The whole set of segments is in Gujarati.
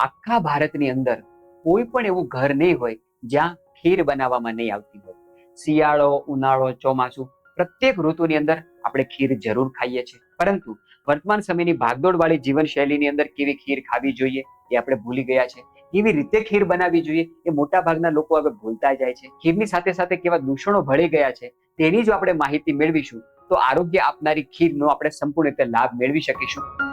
આખા ભારતની અંદર કોઈ પણ એવું ઘર નહીં હોય જ્યાં ખીર બનાવવામાં નહીં આવતી હોય. શિયાળો, ઉનાળો, ચોમાસું પ્રત્યેક ઋતુની અંદર આપણે ખીર જરૂર ખાઈએ છીએ. પરંતુ વર્તમાન સમયની ભાગદોડ વાળી જીવનશૈલીની અંદર કેવી ખીર ખાવી જોઈએ એ આપણે ભૂલી ગયા છે. કેવી રીતે ખીર બનાવવી જોઈએ એ મોટા ભાગના લોકો હવે ભૂલતા જાય છે. ખીરની સાથે સાથે કેવા દૂષણો ભળી ગયા છે તેની જો આપણે માહિતી મેળવીશું તો આરોગ્ય આપનારી ખીરનો આપણે સંપૂર્ણ રીતે લાભ મેળવી શકીશું.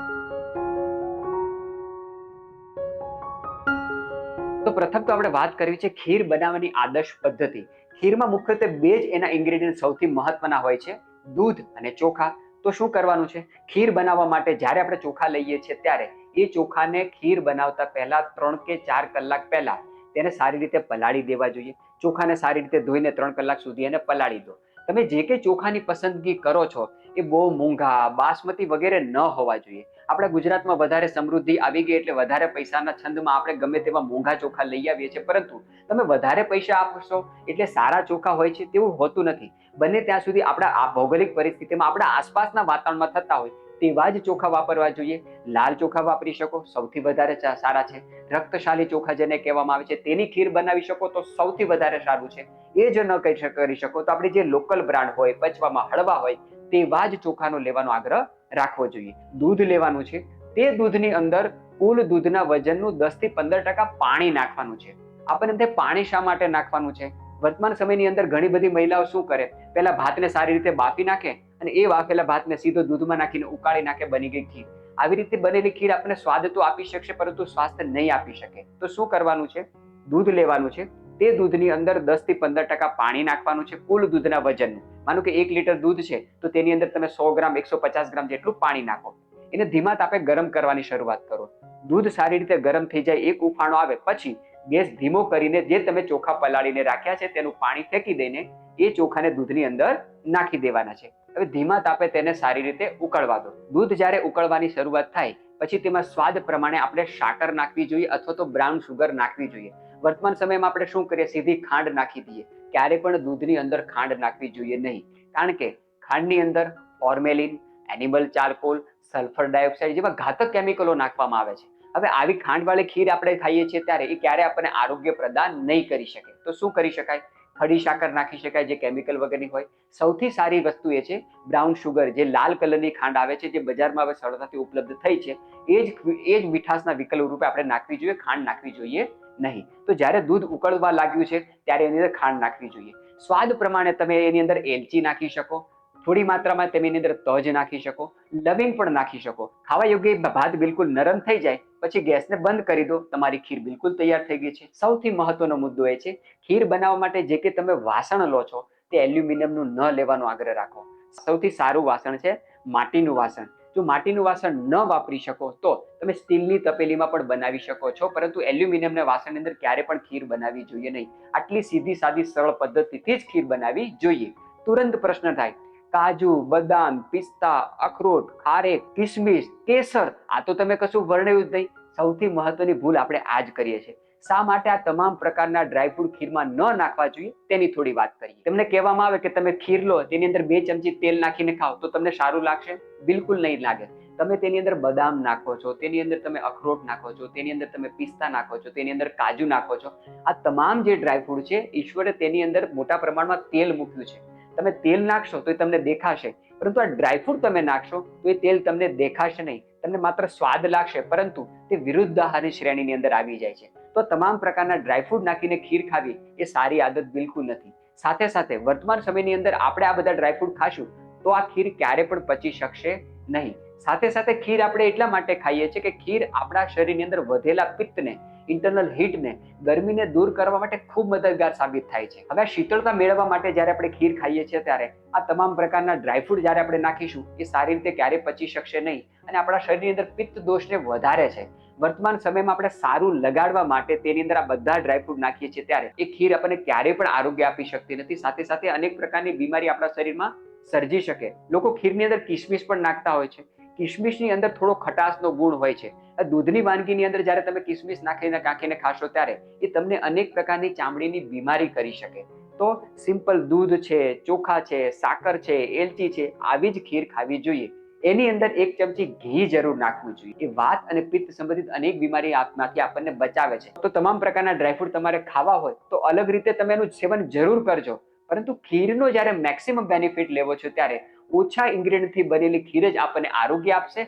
પ્રથમ તો આપણે વાત કરવી છે ખીર બનાવવાની આદર્શ પદ્ધતિ. ખીરમાં મુખ્યત્વે બે જ એના ઇન્ગ્રેડિયન્ટ સૌથી મહત્વના હોય છે, દૂધ અને ચોખા. તો શું કરવાનું છે? ખીર બનાવવા માટે જ્યારે આપણે ચોખા લઈએ છીએ ત્યારે એ ચોખાને ખીર બનાવતા પહેલા ત્રણ કે ચાર કલાક પહેલા તેને સારી રીતે પલાળી દેવા જોઈએ. ચોખાને સારી રીતે ધોઈને ત્રણ કલાક સુધી એને પલાળી દો. તમે જે કે ચોખાની પસંદગી કરો છો એ બહુ મોંઘા, બાસમતી વગેરે ન હોવા જોઈએ. આપણા ગુજરાતમાં વધારે સમૃદ્ધિ આવી ગઈ એટલે વધારે પૈસાના છંદમાં આપણે ગમે તેવા મોંઘા ચોખા લઈ આવીએ છીએ. પરંતુ તમે વધારે પૈસા આપશો એટલે સારા ચોખા હોય છે તેવું હોતું નથી. બને ત્યાં સુધી આપણા આ ભૌગોલિક પરિસ્થિતિમાં આપણા આસપાસના વાતાવરણમાં થતા હોય તેવા જ ચોખા વાપરવા જોઈએ. લાલ ચોખા વાપરી શકો, સૌથી વધારે સારા છે. રક્તશાલી ચોખા જેને કહેવામાં આવે છે તેની ખીર બનાવી શકો તો સૌથી વધારે સારું છે. એ જો ન કરી શકો તો આપણે જે લોકલ બ્રાન્ડ હોય, પચવામાં હળવા હોય તેવા જ ચોખાનો લેવાનો આગ્રહ રાખવો જોઈએ. દૂધ લેવાનું છે. તે દૂધની અંદર કુલ દૂધના વજનનું દસથી પંદર ટકા પાણી નાખવાનું છે. આપણને તે પાણી શા માટે નાખવાનું છે? વર્તમાન સમયની અંદર ઘણી બધી મહિલાઓ શું કરે? પહેલા ભાતને સારી રીતે બાફી નાખે અને એ બાફેલા ભાતને સીધો દૂધમાં નાખીને ઉકાળી નાખે બની ગઈ ખીર. આવી રીતે બનેલી ખીર આપણને સ્વાદ તો આપી શકશે, પરંતુ સ્વાસ્થ્ય નહીં આપી શકે. તો શું કરવાનું છે? દૂધ લેવાનું છે. તે દૂધની અંદર દસથી પંદર ટકા પાણી નાખવાનું છે, કુલ દૂધના વજનનું. માનો કે એક લીટર દૂધ છે, તો તેની અંદર તમે સો ગ્રામ, એકસો પચાસ ગ્રામ જેટલું પાણી નાખો. એને ધીમા તાપે ગરમ કરવાની શરૂઆત કરો. દૂધ સારી રીતે ગરમ થઈ જાય, એક ઉફાણો આવે, પછી ગેસ ધીમો કરીને જે તમે ચોખા પલાળીને રાખ્યા છે, તેનું પાણી ફેંકી દઈને એ ચોખાને દૂધની અંદર નાખી દેવાના છે. હવે ધીમા તાપે તેને સારી રીતે ઉકળવા દો. દૂધ જ્યારે ઉકળવાની શરૂઆત થાય, પછી તેમાં સ્વાદ પ્રમાણે આપણે સાકર નાખવી જોઈએ અથવા તો બ્રાઉન સુગર નાખવી જોઈએ. વર્તમાન સમયમાં આપણે શું કરીએ? સીધી ખાંડ નાખી દઈએ. ક્યારે પણ દૂધની અંદર ખાંડ નાખવી જોઈએ નહીં. કારણ કે ખાંડની અંદર formalin animal charcoal, sulphur dioxide જેવા ઘાતક કેમિકલો નાખવામાં આવે છે. હવે આવી ખાંડવાળી ખીર આપણે ખાઈએ છીએ ત્યારે એ ક્યારે આપણને આરોગ્ય પ્રદાન નહીં કરી શકે. તો શું કરી શકાય? ખડી સાકર નાખી શકાય જે કેમિકલ વગરની હોય. સૌથી સારી વસ્તુ એ છે બ્રાઉન શુગર, જે લાલ કલરની ખાંડ આવે છે, જે બજારમાં હવે સરળતાથી ઉપલબ્ધ થઈ છે. એ જ એ જ મીઠાશના વિકલ્પ રૂપે આપણે નાખવી જોઈએ, ખાંડ નાખવી જોઈએ. નહીં. તો જ્યારે દૂધ ઉકળવા લાગ્યું છે, ત્યારે એની અંદર ખાંડ નાખવી જોઈએ. સ્વાદ પ્રમાણે તમે એની અંદર એલચી નાખી શકો, થોડી માત્રામાં તમે એની અંદર તજ નાખી શકો, લવિંગ પણ નાખી શકો. ખાવા યોગ્ય ભાત બિલકુલ નરમ થઈ જાય, પછી ગેસને બંધ કરી દો, તમારી ખીર બિલકુલ તૈયાર થઈ ગઈ છે. સૌથી મહત્વનો મુદ્દો એ છે, ખીર બનાવવા માટે જે કે તમે વાસણ લો છો, તે એલ્યુમિનિયમનું ન લેવાનો આગ્રહ રાખો. સૌથી સારું વાસણ છે, માટીનું વાસણ. જો માટીનું વાસણ ન વાપરી શકો તો તમે સ્ટીલની તપેલીમાં પણ બનાવી શકો છો, પરંતુ એલ્યુમિનિયમના વાસણની અંદર ક્યારે પણ ખીર બનાવવી જોઈએ નહીં. આટલી સીધી સાદી સરળ પદ્ધતિથી જ ખીર બનાવવી જોઈએ. તુરંત પ્રશ્ન થાય, કાજુ, બદામ, પિસ્તા, અખરોટ, ખારેક કિશમિશ કેસર, આ તો તમે કશું વર્ણવ્યું જ નહીં. સૌથી મહત્વની ભૂલ આપણે આ જ કરીએ છીએ. શા માટે આ તમામ પ્રકારના ડ્રાયફ્રૂટ ખીરમાં ન નાખવા જોઈએ? તેની થોડી વાત કરીએ. તમને કહેવામાં આવે કે તમે ખીર લો, તેની અંદર બે ચમચી તેલ નાખીને ખાઓ, તો તમને સારું લાગશે? બિલકુલ નહીં લાગે. તમે તેની અંદર બદામ નાખો છો, તેની અંદર તમે અખરોટ નાખો છો, તેની અંદર તમે પિસ્તા નાખો છો, તેની અંદર કાજુ નાખો છો, આ તમામ જે ડ્રાયફ્રૂટ છે, ઈશ્વરે તેની અંદર મોટા પ્રમાણમાં તેલ મૂક્યું છે. તમે તેલ નાખશો તો એ તમને દેખાશે, પરંતુ આ ડ્રાયફ્રૂટ તમે નાખશો તો એ તેલ તમને દેખાશે નહીં. તમને માત્ર સ્વાદ લાગશે, પરંતુ તે વિરુદ્ધ આહારની શ્રેણીની અંદર આવી જાય છે. તો તમામ પ્રકારના ડ્રાયફ્રૂટ નાખીને ખીર ખાવી એ સારી આદત બિલકુલ નથી. સાથે સાથે વર્તમાન સમયની અંદર આપણે આ બધા ડ્રાયફ્રૂટ ખાશું તો આ ખીર ક્યારે પણ પચી શકશે નહીં. સાથે સાથે ખીર આપણે એટલા માટે ખાઈએ છીએ કે ખીર આપણા શરીરની અંદર વધેલા પિત્તને ઇન્ટરનલ હીટને ગરમીને દૂર કરવા માટે ખૂબ મદદગાર સાબિત થાય છે. હવે શીતળતા મેળવવા માટે જ્યારે આપણે ખીર ખાઈએ છીએ ત્યારે આ તમામ પ્રકારના ડ્રાયફ્રૂટ જ્યારે આપણે નાખીશું એ સારી રીતે ક્યારે પચી શકશે નહીં અને આપણા શરીરની અંદર પિત્ત દોષને વધારે છે. વર્તમાન સમયમાં આપણે સારું લગાડવા માટે તેની અંદર આ બધા ડ્રાયફ્રૂટ નાખીએ છીએ ત્યારે એ ખીર આપણને ક્યારે પણ આરોગ્ય આપી શકતી નથી. સાથે સાથે અનેક પ્રકારની બીમારી આપણા શરીરમાં સર્જી શકે. લોકો ખીરની અંદર કિશમિશ પણ નાખતા હોય છે. કિશમિશની અંદર થોડો ખટાશનો ગુણ હોય છે. દૂધની વાનગીની અંદર જ્યારે તમે કિશમિશ નાખીને કાંખીને ખાશો ત્યારે એ તમને અનેક પ્રકારની ચામડીની બીમારી કરી શકે. તો સિમ્પલ દૂધ છે, ચોખા છે, સાકર છે, એલચી છે, આવી જ ખીર ખાવી જોઈએ. એની અંદર એક ચમચી ઘી જરૂર નાખવું જોઈએ. એ વાત અને પિત્ત સંબંધિત અનેક બીમારી આપમાંથી આપણને બચાવે છે. તો તમામ પ્રકારના ડ્રાયફ્રૂટ તમારે ખાવા હોય તો અલગ રીતે તમે એનું સેવન જરૂર કરજો. પરંતુ ખીરનો જ્યારે મેક્સિમમ બેનિફિટ લેવો છો ત્યારે ઓછા ઇન્ગ્રેડિયન્ટથી બનેલી ખીર જ આપણને આરોગ્ય આપશે.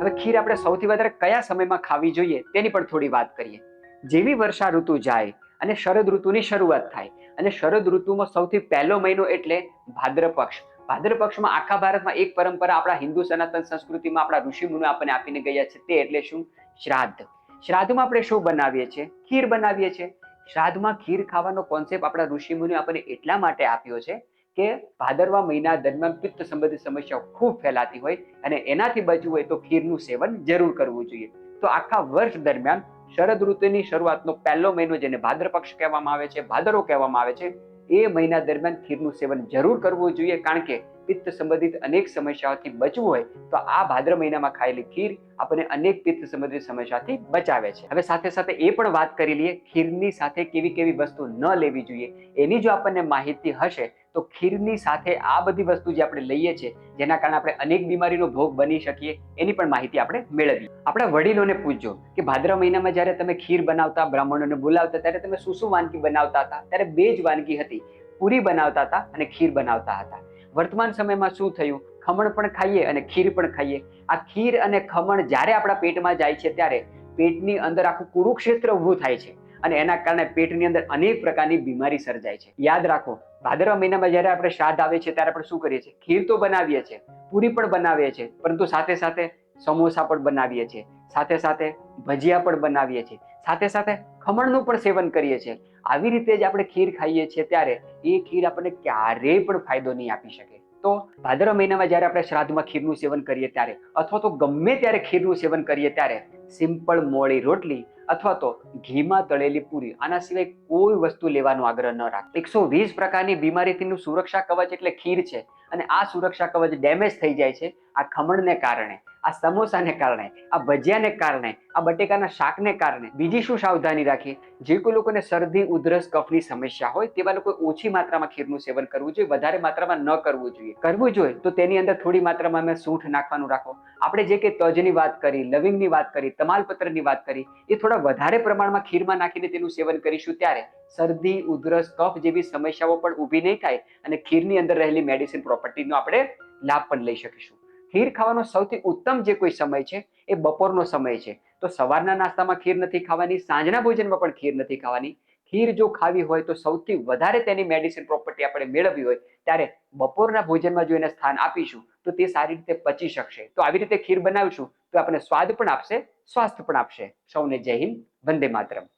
હવે ખીર આપણે સૌથી વધારે કયા સમયમાં ખાવી જોઈએ તેની પણ થોડી વાત કરીએ. જેવી વર્ષા ઋતુ જાય અને શરદ ઋતુની શરૂઆત થાય. અને શરદ ઋતુમાં સૌથી પહેલો મહિનો એટલે ભાદ્ર પક્ષ. ભાદ્ર પક્ષમાં આખા ભારતમાં એક પરંપરા આપણા હિન્દુ સનાતન સંસ્કૃતિમાં આપણા ઋષિ મુનિઓ આપણને આપીને ગયા છે તે એટલે શું? શ્રાદ્ધ. શ્રાદ્ધમાં આપણે શું બનાવીએ છીએ? ખીર બનાવીએ છીએ. શ્રાદ્ધમાં ખીર ખાવાનો કોન્સેપ્ટ આપણા ઋષિ મુનિ આપણને એટલા માટે આપ્યો છે કે ભાદરવા મહિના દરમિયાન પિત્ત સંબંધિત સમસ્યાઓ ખૂબ ફેલાતી હોય અને એનાથી બચવું હોય તો ખીરનું સેવન જરૂર કરવું જોઈએ. તો આખા વર્ષ દરમિયાન શરદ ઋતુની શરૂઆતનો પહેલો મહિનો જેને ભાદર પક્ષ કહેવામાં આવે છે ભાદરો કહેવામાં આવે છે, એ મહિના દરમિયાન ખીરનું સેવન જરૂર કરવું જોઈએ. કારણ કે પિત્ત સંબંધિત અનેક સમસ્યાઓથી બચવું હોય, તો આ ભાદ્ર મહિનામાં ખાયેલી ખીર આપણને અનેક પિત્ત સંબંધિત સમસ્યાથી બચાવે છે. હવે સાથે સાથે એ પણ વાત કરી લઈએ, ખીરની સાથે કેવી કેવી વસ્તુ ન લેવી જોઈએ. એની જો આપણને માહિતી હશે, તો ખીરની સાથે આ બધી વસ્તુ જે આપણે લઈએ છીએ જેના કારણે આપણે અનેક બીમારીનો ભોગ બની શકીએ, એની પણ માહિતી આપણે મેળવીએ. આપણા વડીલોને પૂછજો કે ભાદ્ર મહિનામાં જ્યારે તમે ખીર બનાવતા, બ્રાહ્મણોને બોલાવતા, ત્યારે તમે શું શું વાનગી બનાવતા હતા? ત્યારે બે જ વાનગી હતી. પૂરી બનાવતા હતા અને ખીર બનાવતા હતા. વર્તમાન સમયમાં શું થયું? ખમણ પણ ખાઈએ અને ખીર પણ ખાઈએ. આ ખીર અને ખમણ જ્યારે આપણા પેટમાં જાય છે ત્યારે પેટની અંદર આખું કુરુક્ષેત્ર ઊભું થાય છે અને એના કારણે પેટની અંદર અનેક પ્રકારની બીમારી સર્જાય છે. યાદ રાખો, ભાદરવા મહિનામાં જ્યારે આપણે શ્રાદ્ધ આવે છે ત્યારે આપણે શું કરીએ છીએ? ખીર તો બનાવીએ છીએ, પૂરી પણ બનાવીએ છીએ, પરંતુ સાથે સાથે સમોસા પણ બનાવીએ છીએ, સાથે સાથે ભજીયા પણ બનાવીએ છીએ. સાથે સાથે ખમણનું પણ સેવન કરીએ છીએ. આવી રીતે જ આપણે ખીર ખાઈએ છીએ ત્યારે એ ખીર આપણને ક્યારેય પણ ફાયદો નહીં આપી શકે. તો ભાદરવા મહિનામાં જ્યારે આપણે શ્રાદ્ધમાં ખીરનું સેવન કરીએ ત્યારે અથવા તો ગમે ત્યારે ખીરનું સેવન કરીએ ત્યારે સિમ્પલ મોળી રોટલી અથવા તો ઘીમાં તળેલી પૂરી, આના સિવાય કોઈ વસ્તુ લેવાનો આગ્રહ ન રાખો એકસો વીસ પ્રકારની બીમારીથીનું સુરક્ષા કવચ એટલે ખીર છે અને આ સુરક્ષા કવચ ડેમેજ થઈ જાય છે આ ખમણને કારણે. આ સમોસાને કારણે, આ ભજીયાને કારણે, આ બટેકાના શાકને કારણે. બીજી શું સાવધાની રાખીએ? જે કોઈ લોકોને શરદી, ઉધરસ, કફની સમસ્યા હોય, તેવા લોકોએ ઓછી માત્રામાં ખીરનું સેવન કરવું જોઈએ, વધારે માત્રામાં ન કરવું જોઈએ. કરવું જોઈએ તો તેની અંદર થોડી માત્રામાં અમે સૂંઠ નાખવાનું રાખો. આપણે જે કે તજની વાત કરી, લવિંગની વાત કરી, તમાલપત્રની વાત કરી, એ થોડા વધારે પ્રમાણમાં ખીરમાં નાખીને તેનું સેવન કરીશું ત્યારે શરદી, ઉધરસ, કફ જેવી સમસ્યાઓ પણ ઊભી નહીં થાય અને ખીરની અંદર રહેલી મેડિસિન પ્રોપર્ટીનો આપણે લાભ પણ લઈ શકીશું. ખીર ખાવાનો સૌથી ઉત્તમ જે કોઈ સમય છે, એ બપોરનો સમય છે. તો સવારના નાસ્તામાં ખીર નથી ખાવાની, સાંજના ભોજનમાં પણ ખીર નથી ખાવાની. ખીર જો ખાવી હોય તો સૌથી વધારે તેની મેડિસિન પ્રોપર્ટી આપણે મેળવવી હોય, ત્યારે બપોરના ભોજનમાં જો એને સ્થાન આપીશું, તો તે સારી રીતે પચી શકશે. તો આવી રીતે ખીર બનાવીશું, તો આપણને સ્વાદ પણ આપશે, સ્વાસ્થ્ય પણ આપશે. સૌને જય હિન્દ, વંદે માતરમ.